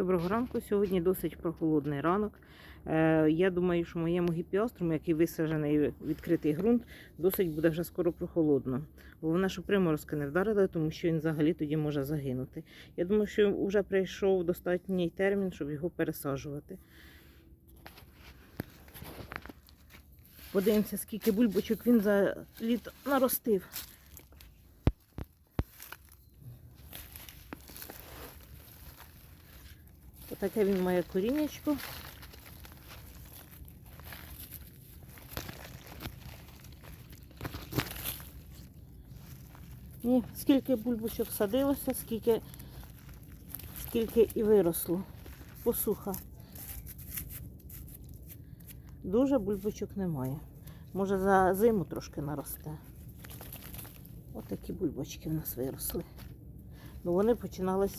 Доброго ранку. Сьогодні досить прохолодний ранок. Е, Я думаю, що моєму гіпіаструму, який висаджений відкритий ґрунт, досить буде вже скоро прохолодно. Головне, щоб приморозки не вдарили, тому що він взагалі тоді може загинути. Я думаю, що вже прийшов достатній термін, щоб його пересаджувати. Подивимося, скільки бульбочок він за літо наростив. Таке він має корінечко. Ні, скільки бульбочок садилося, скільки, скільки і виросло. Посуха. Дуже бульбочок немає. Може за зиму трошки наросте. Отакі бульбочки в нас виросли. Ну вони починалися